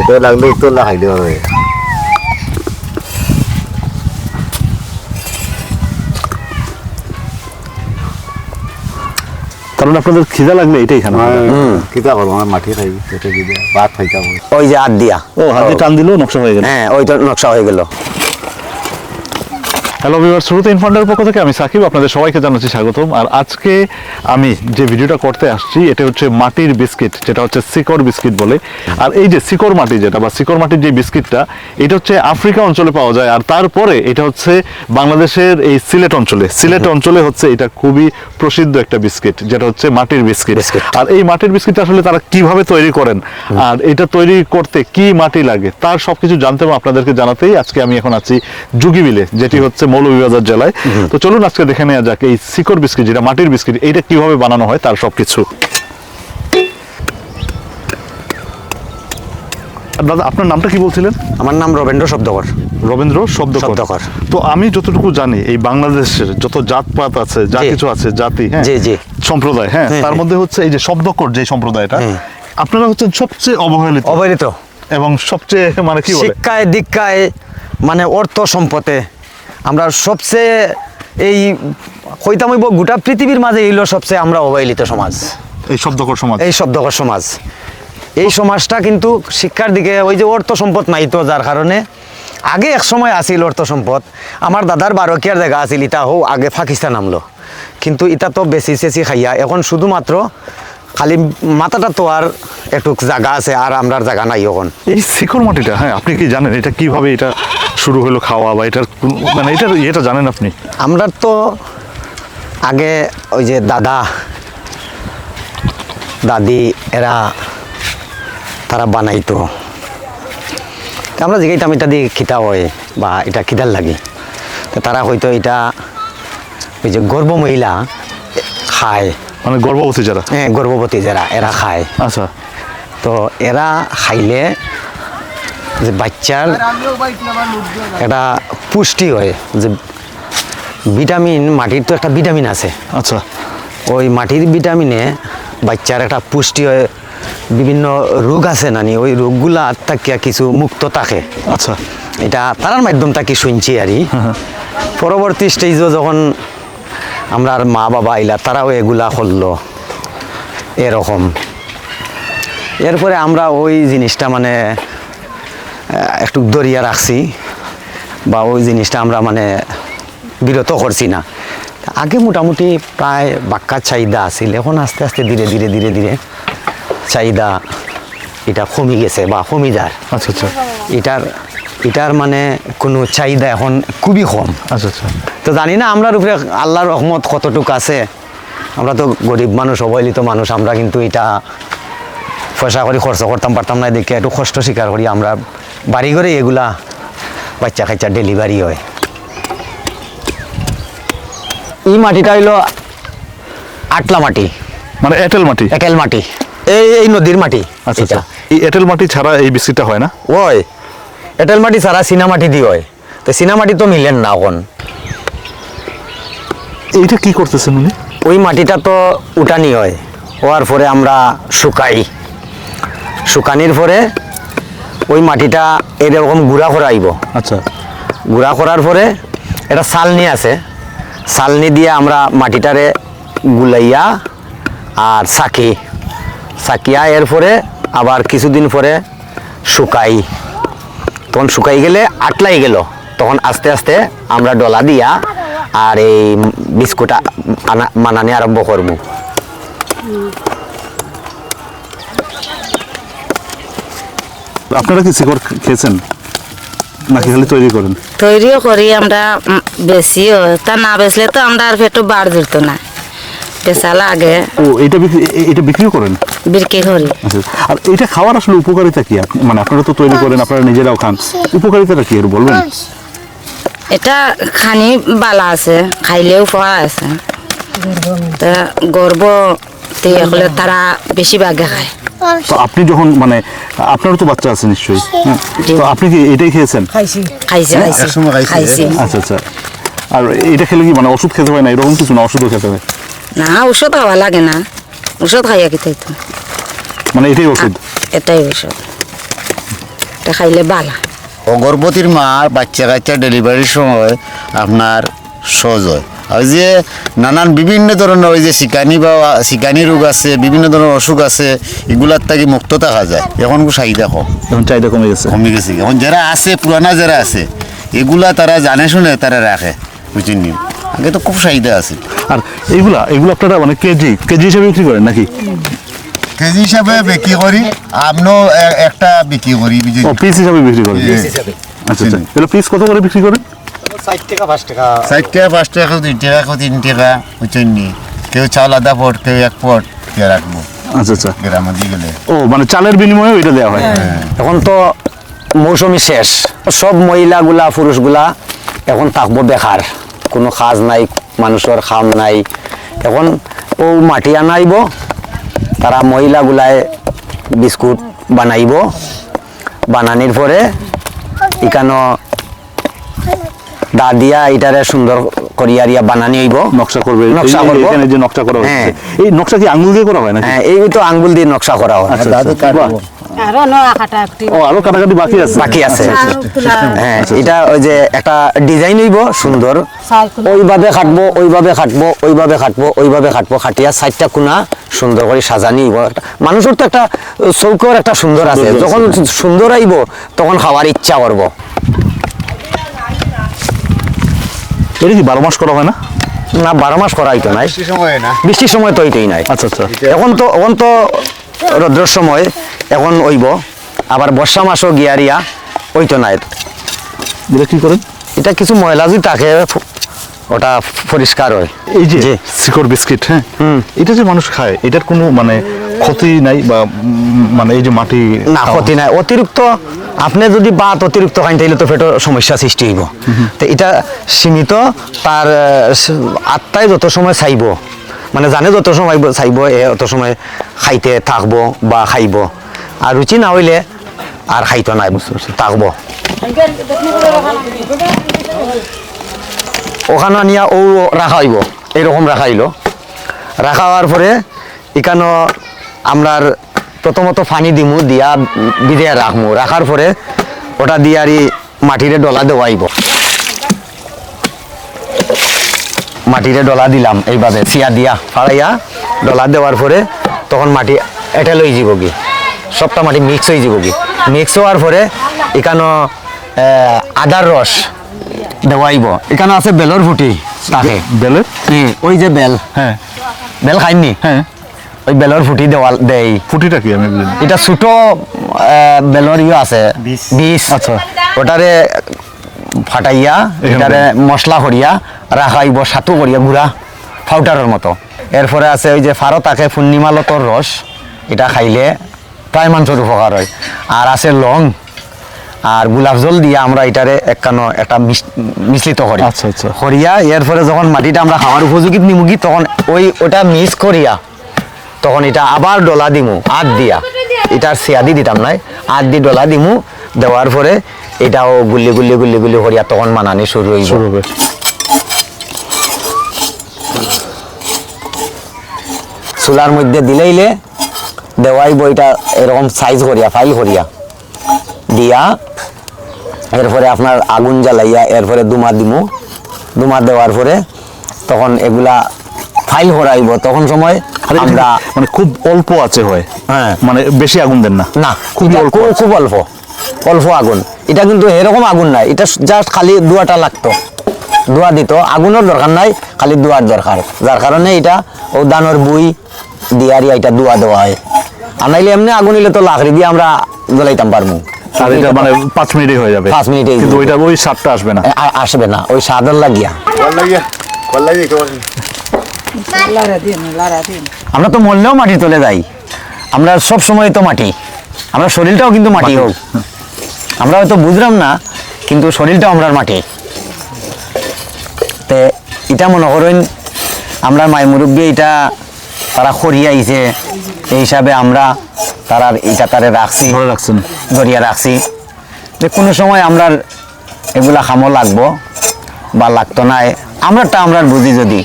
এটা লাগলে উত্তর না খাইলে হবে কারণ আপনাদের খিদা লাগলে এটাই খানা। কিতা করব আমার মাটি খাই ভাত খাইতাম ওই যে আর দিয়া। ও হাতে টান দিলেও নকশা হয়ে গেল। হ্যাঁ ওইটা তো নকশা হয়ে গেল। হ্যালো ভিউয়ার শুরুতে ইনফান্ডার পক্ষ থেকে আমি সাকিব আপনাদের সবাইকে জানাচ্ছি স্বাগতম। আর আজকে আমি যে ভিডিওটা করতে আসছি এটা হচ্ছে মাটির বিস্কিট যেটা হচ্ছে শিকড় বিস্কিট বলে। আর এই যে শিকড় মাটি যেটা বা শিকড় মাটির যে বিস্কিটটা এটা হচ্ছে আফ্রিকা অঞ্চলে পাওয়া যায়। আর তারপরে এটা হচ্ছে বাংলাদেশের এই সিলেট অঞ্চলে। সিলেট অঞ্চলে হচ্ছে এটা খুবই প্রসিদ্ধ একটা বিস্কিট যেটা হচ্ছে মাটির বিস্কিট। আর এই মাটির বিস্কিট আসলে তারা কীভাবে তৈরি করেন আর এটা তৈরি করতে কি মাটি লাগে তার সবকিছু জানতে এবং আপনাদেরকে জানাতেই। আজকে আমি এখন আছি যুগিবিলে যেটি হচ্ছে মৌলভীবাজার জেলায়। তো চলুন আজকে দেখে নেওয়া যাক এই শিকড় বিস্কিট যেটা মাটির বিস্কিট এইটা কীভাবে বানানো হয় তার সবকিছু। আর দাদা আপনার নামটা কি বলছিলেন? আমার নাম রবীন্দ্র শব্দকর। রবীন্দ্র শব্দকর। তো আমি যতটুকু জানি এই বাংলাদেশের যত জাতপাত আছে যা কিছু আছে জাতি হ্যাঁ। সম্প্রদায় হ্যাঁ? হ্যাঁ, তার হ্যাঁ। মধ্যে হচ্ছে এই যে শব্দকর যে সম্প্রদায়টা। আপনারা হচ্ছেন সবচেয়ে অবহেলিত অবহেলিত। এবং সবচেয়ে মানে কি শিক্ষায় দীক্ষায় মানে অর্থ সম্পদে আমরা সবচেয়ে এই কইতাম হইব গোটা পৃথিবীর মাঝে এইল সবচেয়ে আমরা অবহেলিত সমাজ। এই শব্দকর সমাজ। এই শব্দকর সমাজ। এই সমাজটা কিন্তু শিক্ষার দিকে ওই যে অর্থ সম্পদ নাই তো যার কারণে আগে এক সময় আসিল অর্থ সম্পদ। আমার দাদার বারোকিয়ার জায়গা আছিল ইটা হো আগে পাকিস্তান নামলো কিন্তু ইটা তো বেশি চেঁচি খাইয়া এখন শুধুমাত্র খালি মাথাটা তো আর একটু জায়গা আছে আর আমরার জায়গা নাই এখন। এই শিকড় মাটিটা হ্যাঁ আপনি কি জানেন এটা কীভাবে এটা শুরু হলো খাওয়া বা এটার মানে এটার এটা জানেন আপনি? আমরা তো আগে ওই যে দাদা দাদি এরা তারা বানাইতো। আমরা জিগাইতাম এটা দিয়ে খিতা হয় বা এটা খিদার লাগে। তো তারা হয়তো এটা ওই যে গর্ভ মহিলা খায়। মানে গর্ভবতী যারা? হ্যাঁ গর্ভবতী যারা এরা খায়। আচ্ছা। তো এরা খাইলে যে বাচ্চার একটা পুষ্টি হয় যে ভিটামিন মাটির তো একটা ভিটামিন আছে। আচ্ছা। ওই মাটির ভিটামিনে বাচ্চার একটা পুষ্টি হয় বিভিন্ন রোগ আছে নানি ওই রোগগুলা থাকিয়া কিছু মুক্ত থাকে। আচ্ছা। এটা তারার মাধ্যমটা কি শুনছি আর পরবর্তী স্টেজও যখন আমরা মা বাবা আইলা তারাও এগুলা করল। এরকম। এরপরে আমরা ওই জিনিসটা মানে একটু দরিয়া রাখছি বা ওই জিনিসটা আমরা মানে বিরত করছি না। আগে মোটামুটি প্রায় বাক্কার চাহিদা আছিল এখন আস্তে আস্তে ধীরে ধীরে ধীরে ধীরে চাহিদা এটা কমি গেছে বা কমি যায়। আচ্ছা আচ্ছা। এটার এটার মানে কোনো চাহিদা এখন খুবই কম। আচ্ছা আচ্ছা। তো জানি না আমরার উপরে আল্লাহর রহমত কতটুকু আছে। আমরা তো গরিব মানুষ অবহেলিত মানুষ আমরা কিন্তু এটা পয়সা করে খরচ করতাম পারতাম না দেখে একটু কষ্ট স্বীকার করি আমরা বাড়ি ঘরে এগুলা বাচ্চা কাচ্চা ডেলিভারি হয়। এই মাটিটা হইল আটলা মাটি। মানে এঁটেল মাটি? একেল মাটি। এই এই নদীর মাটি। আচ্ছা আচ্ছা। এই এঁটেল মাটি ছাড়া এই বিস্কিটটা হয় না? ওই এঁটেল মাটি ছাড়া চীনা মাটি দিয়ে হয়। তো চীনা মাটি তো মিলেন না এখন। এইটা কি করতেছেন উনি? ওই মাটিটা তো উঠানি হয়। হওয়ার পরে আমরা শুকাই। শুকানির পরে ওই মাটিটা এরকম গুঁড়া করা আইব। আচ্ছা। গুঁড়া করার পরে এটা চালনি আছে। চালনি দিয়ে আমরা মাটিটারে গুলাইয়া আর চাকি। চাকিয়া এরপরে আবার কিছুদিন পরে শুকাই। তখন শুকাই গেলে আটলাই গেল। তখন আস্তে আস্তে আমরা ডলা দিয়া আর এই বিস্কুট আনা বানানি আরম্ভ করব। আপনারা কি শিকড় খেয়েছেন? নাকি খালি তৈরি করেন? তৈরিও করি আমরা বেশিও। তা না বেচলে তো আমরা আর একটু বাড় ধরত না। বেচা লাগে। ও এটা বিক্রি এ- এটা বিক্রিও করেন? বিক্রি করি। আচ্ছা আর এটা খাওয়ার আসলে উপকারিতা কি? আপনি- মানে আপনারা তো তৈরি করেন আপনারা নিজেরাও খান। উপকারিতাটা কি একটু বলবেন? এটা খানি বালা আছে খাইলেও ফোয়া আছে। তা গর্ব তারা বেশি ভাগে খায়। তো আপনি যখন মানে আপনারও তো বাচ্চা আছে নিশ্চয়ই। হ্যাঁ তো আপনি কি এটাই খেয়েছেন? খাইছে। একসময় খাইছে। খাইছে। আচ্ছা আচ্ছা। আর এটা খেলে কি মানে ওষুধ খেতে হয় না? এরকম কিছু না? ওষুধও খেতে হয়? না ওষুধ খাওয়া লাগে না। ওষুধ খাইয়া কি তো মানে এটাই ওষুধ? এটাই ওষুধ। এটা খাইলে বালা। অগর্ভবতীর মা বাচ্চা কাচ্চা ডেলিভারির সময় আপনার সহজ হয়। ওই যে নানান বিভিন্ন ধরনের ওই যে শিকানি বা শিকানি রোগ আছে বিভিন্ন ধরনের অসুখ আছে এগুলার থেকে মুক্ত থাকা যায়। এখন চাহিদা কম। এখন চাহিদা কমে গেছে? কমে গেছে। এখন যারা আছে পুরানা যারা আছে এগুলা তারা জানে শুনে তারা রাখে বুঝছেন? আগে তো খুব চাহিদা আছে। আর এইগুলা এগুলো আপনারা মানে কেজি কেজি হিসাবে বিক্রি করেন নাকি? কেজি হিসাবে বিক্রি করি আমরাও একটা বিক্রি করি পিস হিসাবে বিক্রি করি আচ্ছা আচ্ছা। পিস কত করে বিক্রি করেন? ষাট টাকা পাঁচ টাকা। ষাট টাকা পাঁচ টাকা কেউ দুই টাকা কেউ তিন টাকা? কেউ চাউল আধা পট কেউ এক পট দিয়ে রাখব। আচ্ছা আচ্ছা। গ্রামে দিয়ে গেলে। ও মানে চালের বিনিময়ে ওইটা দেওয়া হয়? এখন তো মৌসুমি শেষ। সব মহিলাগুলা পুরুষগুলা এখন থাকব বেকার। কোনো কাজ নাই মানুষের খাম নাই। এখন ও মাটি আনাইব তারা মহিলাগুলায় বিস্কুট বানাইব। বানানির পরে ইকানো দা দিয়া এটারে সুন্দর করিয়ারিয়া বানানি হইব। নকশা করবে। নকশা করব। এখানে যে নকশা করা হচ্ছে হ্যাঁ। এই নকশা কি আঙ্গুল দিয়ে করা হয় নাকি? হ্যাঁ এই তো আঙ্গুল দিয়ে নকশা করা হয়। আচ্ছা, আচ্ছা, আরও নয়া কাটা একটি ও আরও কাটাকাটি বাকি আছে? বাকি আছে। হ্যাঁ এটা ওই যে একটা ডিজাইন হইব সুন্দর। ওইভাবে খাটবো ওইভাবে খাটবো ওইভাবে খাটবো ওইভাবে খাটবো খাটিয়া সাইডটা কোনা সুন্দর করে সাজানি হইব। মানুষের তো একটা চৌকর একটা সুন্দর আছে। সুন্দর আছে, যখন সুন্দর। আইব তখন খাওয়ার ইচ্ছা করব। এটা কি বারো মাস করা হয় না? না বারো মাস করা হইতো নাই। বৃষ্টির সময় তো হইতোই নাই। আচ্ছা আচ্ছা। এখন তো এখন তো রৌদ্রের সময় এখন ওইব আবার বর্ষা মাসও গিয়ারিয়া ওইতো নাই। এটা কি করেন? এটা কিছু ময়লা যদি থাকে ওটা পরিষ্কার হয়। এই যে জি। শিকড় বিস্কিট হ্যাঁ? এটা যে মানুষ খায় এটার কোনো মানে ক্ষতি নাই বা মানে এই যে মাটি না ক্ষতি নাই। অতিরিক্ত আপনি যদি বাত অতিরিক্ত খাইন তাইলে তো পেটের সমস্যা সৃষ্টি হইব। তো এটা সীমিত তার আত্মায় যত সময় চাইব মানে জানে যত সময় চাইব এ অত সময় খাইতে থাকব বা খাইব। আর রুচি না হইলে আর খাইতো নাই থাকব। ওখানে নিয়ে ও রাখা হইব। এরকম রাখা হইল। রাখা হওয়ার পরে এখানো আমরার প্রথমত পানি দিমু দিয়া বিদে রাখমু। রাখার পরে ওটা দিয়ে আর মাটিরে ডলা দেওয়াইব। মাটিরে ডলা দিলাম এইভাবে চিয়া দিয়া ফাড়াইয়া ডলা দেওয়ার পরে তখন মাটি এটা লই যাব কি সবটা মাটি মিক্স হয়ে যাব কি মিক্স হওয়ার পরে এখানো আদার রস দেওয়াইব। এখানে আছে বেলর ফুটি তাকে। বেলের? হুম, ওই যে বেল। হ্যাঁ। বেল খাইনি? হ্যাঁ। ওই বেলর ফুটি দেওয়াল দেই ফুটিটা কি আমি। এটা ছোট বেলর ইয়ে আছে। বীজ আচ্ছা। ওটারে ফাটাইয়া এটারে মশলা করিয়া রাখাইব সাতু করিয়া গুড়া ফাউটারের মতো এরপরে আছে ওই যে ফারো তাকে পূর্ণিমা লতর রস এটা খাইলে প্রায় মানুষের উপকার হয় আর আছে লং আর গোলাপ জল দিয়ে আমরা এটারে একখানো একটা মিশ- মিশ্রিত করি আচ্ছা, আচ্ছা। করিয়া এরপরে যখন মাটিটা আমরা খাওয়ার উপযোগী নিমুগি তখন ওই ওটা মিক্স করিয়া তখন এটা আবার ডলা দিমু আট দিয়া। এটার সিয়াদি দিতাম নাই আট দি ডলা দিমু দেওয়ার পরে এটাও গুল্লি গুল্লি গুল্লি গুল্লি করিয়া তখন মানানি শুরু হইব। শুরু হবে চুলার মধ্যে দিলেইলে দেওয়াই বইটা এরকম সাইজ করিয়া ফাইল করিয়া। দিয়া এরপরে আপনার আগুন জ্বালাইয়া এরপরে দুমা দিমু। দুমা দেওয়ার পরে তখন এগুলা ফাইল করাইব। তখন সময় আমরা মানে খুব অল্প আছে হয়। হ্যাঁ। মানে বেশি আগুন দেন না। না এটা অল্প খুব খুব অল্প অল্প আগুন। এটা কিন্তু এরকম আগুন নাই এটা জাস্ট খালি দুয়াটা লাগতো। দুয়া দিত আগুনের দরকার নাই খালি দুয়ার দরকার যার কারণে এটা ও দানোর বুই দিয়ারি এটা দুয়া দেওয়া হয়। আর নাইলে এমনি আগুন হইলে তো লাকড়ি দিয়ে আমরা জ্বলাইতাম পারব আর এটা মানে পাঁচ মিনিটে হয়ে যাবে। পাঁচ মিনিটেই কিন্তু ওইটা ওই স্বাদটা আসবে না। আসবে না ওই সাদর লাগিয়া। কল লাগিয়া আমরা তো মরলেও মাটি চলে যাই। আমরা সব সময় তো মাটি। আমরা শরীরটাও কিন্তু মাটি হোক। আমরা হয়তো বুঝলাম না কিন্তু শরীরটাও আমরা মাটি। তে এটা মনে করেন আমরা মাই মুরব্বী এটা তারা খড়িয়ে আইছে এই হিসাবে আমরা তারা এটা তারে রাখছি। ধরে রাখছেন। ধরিয়া রাখছি। যে কোনো সময় আমরা এগুলা খামো লাগবো বা লাগতো না আমরাটা আমরা বুঝি যদি।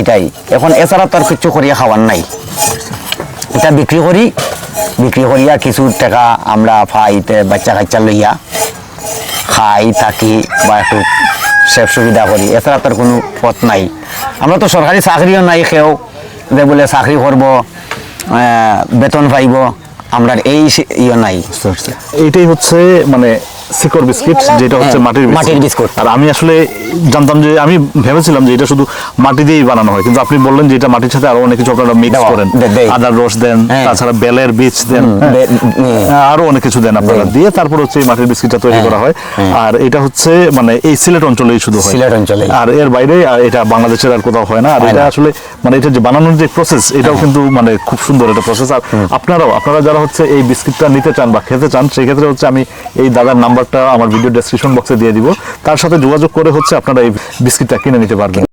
এটাই। এখন এছাড়া তো আর কিছু করিয়া খাওয়ার নাই। এটা বিক্রি করি, বিক্রি করিয়া কিছু টাকা আমরা পাইতে বাচ্চা কাচ্চা লইয়া খাই, থাকি বা একটু সেব সুবিধা করি। এছাড়া তার কোনো পথ নাই। আমরা তো সরকারি চাকরিও নাই সেও যে বলে চাকরি করব বেতন পাইব। আমরা এই ইয়ে নাই। এইটাই হচ্ছে মানে শিকড় বিস্কিট যেটা হচ্ছে হ্যাঁ, মাটির মাটির বিস্কুট। আর আমি আসলে জানতাম যে আমি ভেবেছিলাম যে এটা শুধু মাটি দিয়েই বানানো হয় কিন্তু আপনি বললেন যে এটা মাটির সাথে আরও অনেক কিছু আপনারা মিক্স করেন আদার রস দেন হ্যাঁ। তাছাড়া বেলের বীজ দেন হ্যাঁ। আরও অনেক কিছু দেন আপনারা দিয়ে তারপর হচ্ছে এই মাটির বিস্কিটটা তৈরি করা হয়। আর এটা হচ্ছে মানে এই সিলেট অঞ্চলেই শুধু হয় সিলেট অঞ্চলেই। আর এর বাইরে এটা বাংলাদেশের আর কোথাও হয় না আর এটা আসলে মানে এটা যে বানানোর যে প্রসেস এটাও কিন্তু মানে খুব সুন্দর একটা প্রসেস আর আপনারাও, আপনারা যারা হচ্ছে এই বিস্কিটটা নিতে চান বা খেতে চান সেই ক্ষেত্রে হচ্ছে আমি এই দাদার নাম্বারটা আমার ভিডিও ডেসক্রিপশন বক্সে দিয়ে দিব। তার সাথে যোগাযোগ করে হচ্ছে আপনারা এই বিস্কিটটা কিনে নিতে পারবেন।